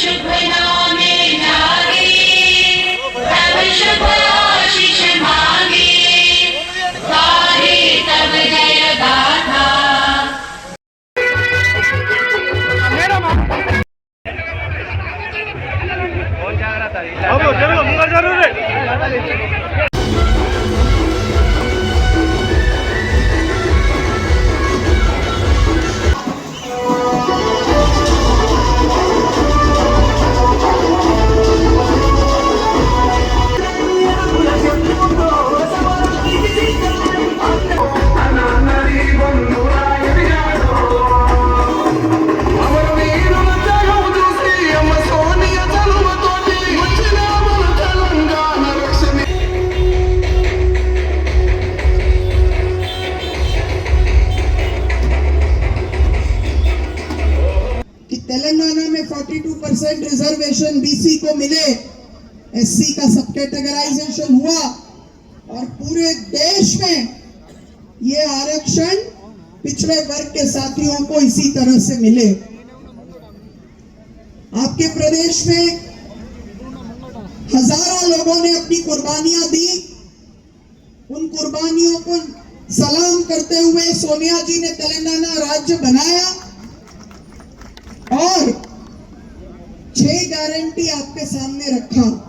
should we know? Telangana में 42 percent reservation BC को मिले। एससी का सब कैटेगराइजेशन हुआ और पूरे देश में ये आरक्षण पिछड़े वर्ग के साथियों को इसी तरह से मिले। आपके प्रदेश में हज़ारों लोगों ने अपनी कुर्बानियाँ दी। उन कुर्बानियों को सलाम करते हुए सोनिया जी ने तेलंगाना राज्य बनाया। और छह गारंटी आपके सामने रखा।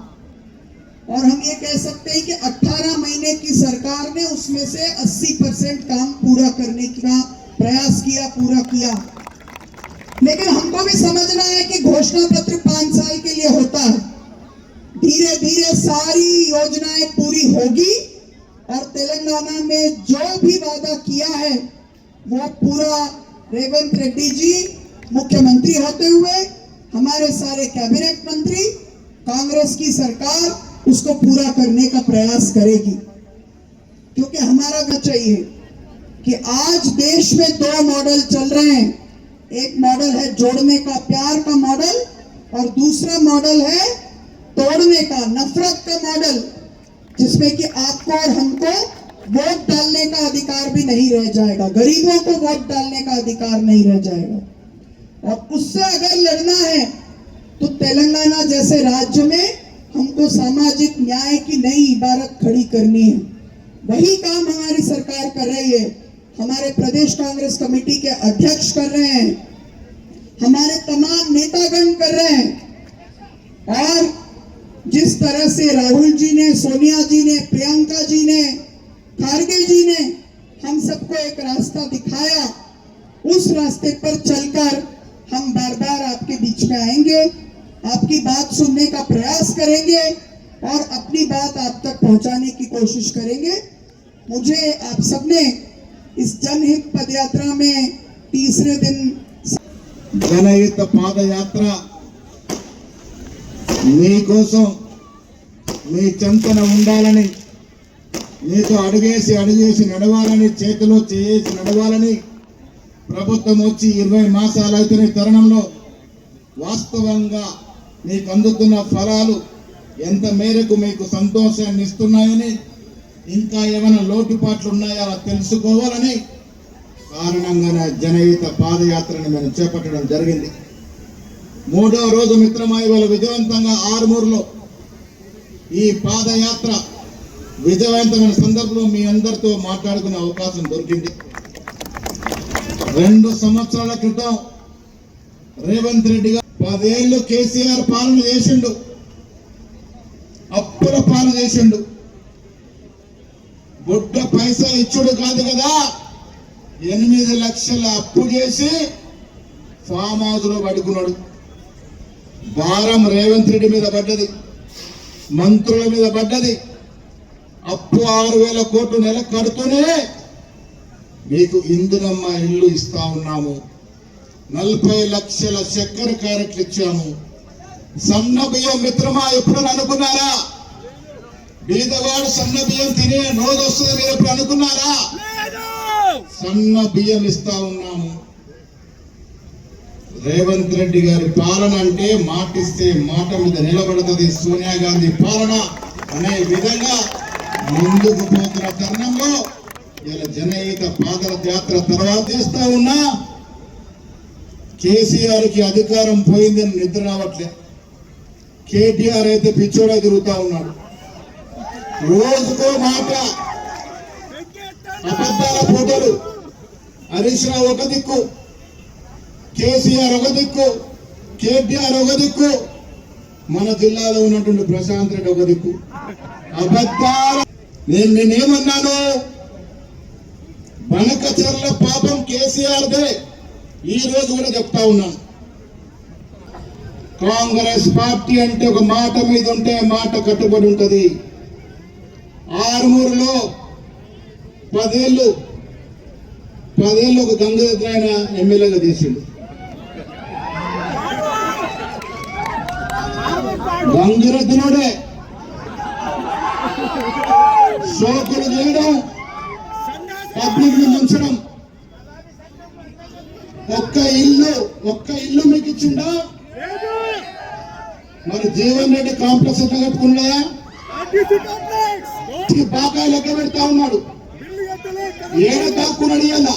और हम ये कह सकते हैं कि 18 महीने की सरकार ने उसमें से 80 परसेंट काम पूरा करने का प्रयास किया, पूरा किया। लेकिन हमको भी समझना है कि घोषणा पत्र पाँच साल के लिए होता है। धीरे धीरे सारी योजनाएँ पूरी होगी और तेलंगाना में जो भी वादा किया है, वो पूरा रेवंत रेड्डी जी मुख्यमंत्री होते हुए हमारे सारे कैबिनेट मंत्री, कांग्रेस की सरकार उसको पूरा करने का प्रयास करेगी। क्योंकि हमारा क्या चाहिए कि आज देश में दो मॉडल चल रहे हैं। एक मॉडल है जोड़ने का प्यार का मॉडल और दूसरा मॉडल है तोड़ने का, नफरत का मॉडल, जिसमें कि आपको और हमको वोट डालने का अधिकार भी नहीं रह जाएगा। गरीबों को वोट डालने का अधिकार नहीं रह जाएगा। और उससे अगर लड़ना है तो तेलंगाना जैसे राज्य में हमको सामाजिक न्याय की नई इबारत खड़ी करनी है। वही काम हमारी सरकार कर रही है। हमारे प्रदेश कांग्रेस कमेटी के अध्यक्ष कर रहे हैं। हमारे तमाम नेतागण कर रहे हैं। और जिस तरह से राहुल जी ने, सोनिया जी ने, प्रियंका जी ने, खारगे जी ने हम सबको एक रास्ता दिखाया, उस रास्ते पर चलकर हम बार बार आपके बीच में आएंगे आपकी बात सुनने का प्रयास करेंगे और अपनी बात आप तक पहुंचाने की कोशिश करेंगे मुझे आप सबने इस जनहित पदयात्रा में तीसरे दिन జనహిత పాదయాత్ర మీకోసం మీ చెంతన ఉండాలని మీతో అడుగేసి అడుగేసి నడవాలని చేతిలో చేసి నడవాలని ప్రభుత్వం వచ్చి ఇరవై మాసాలు అవుతున్న తరుణంలో వాస్తవంగా మీకు అందుతున్న ఫలాలు ఎంత మేరకు మీకు సంతోషాన్ని ఇస్తున్నాయని ఇంకా ఏమైనా లోటుపాట్లు ఉన్నాయో అలా తెలుసుకోవాలని కారణంగానే జనయుత పాదయాత్రను మేము చేపట్టడం జరిగింది. మూడో రోజు మిత్రమాయి వాళ్ళు విజయవంతంగా ఆరుమూరులో ఈ పాదయాత్ర విజయవంతమైన సందర్భంలో మీ అందరితో మాట్లాడుకునే అవకాశం దొరికింది. రెండు సంవత్సరాల క్రితం రేవంత్ రెడ్డి గారు పదేళ్ళు కేసీఆర్ పాలన చేసిండు. అప్పుల పాలన చేసిండు. బుడ్డ పైసా ఇచ్చుడు కాదు కదా. ఎనిమిది లక్షల అప్పు చేసి ఫామ్ హౌస్లో పడుకున్నాడు. భారం రేవంత్ రెడ్డి మీద పడ్డది. మంత్రుల మీద పడ్డది. అప్పు ఆరు వేల కోట్లు నెల కడుతూనే మీకు ఇందిరమ్మ ఇల్లు ఇస్తా ఉన్నాము. నలభై లక్షల చక్కెర క్యారెట్లు ఇచ్చాము. సన్న బియ్యం మిత్రమా ఎప్పుడు అనుకున్నారా? బీదవాడు సన్న బియ్యం తినే రోజు వస్తుంది మీరు ఎప్పుడు అనుకున్నారా? సన్న బియ్యం ఇస్తా ఉన్నాము. రేవంత్ రెడ్డి గారి పాలన అంటే మాటిస్తే మాట మీద నిలబడుతుంది సోనియా గాంధీ పాలన అనే విధంగా ముందుకు పోతున్న తరుణంలో ఇలా జనహిత పాదయాత్ర తర్వాత చేస్తా ఉన్నా కేసీఆర్కి అధికారం పోయిందని నిద్ర రావట్లే. కేటీఆర్ అయితే పిచ్చోడే తిరుగుతా ఉన్నాడు. రోజుకో మాట. అబద్ధాల ఫోటోలు హరీష్ రావు ఒక దిక్కు కేసీఆర్ ఒక దిక్కు కేటీఆర్ ఒక దిక్కు మన జిల్లాలో ఉన్నటువంటి ప్రశాంత్ రెడ్డి ఒక దిక్కు. అబద్ధాల నేను నేనేమన్నాను బనకచర్ల పాపం కేసీఆర్దే. ఈ రోజు కూడా చెప్తా ఉన్నాను. కాంగ్రెస్ పార్టీ అంటే ఒక మాట మీద ఉంటే మాట కట్టుబడి ఉంటుంది. ఆరుమూరులో పదేళ్ళు పదేళ్ళు ఒక గంగాధర్ ఆయన ఎమ్మెల్యేగా తీసిండు గంగిరెద్దునుడే సోకులు చేయడం ముంచడం ఒక్క ఇల్లు ఒక్క ఇల్లు మీకు ఇచ్చిండా మరి జీవన్ రెడ్డి కాంప్లెక్స్ ఎట్లా కట్టుకున్నా బాగా లెక్క పెడతా ఉన్నాడు. ఏడ దాక్కున్నాడు ఇవాళ.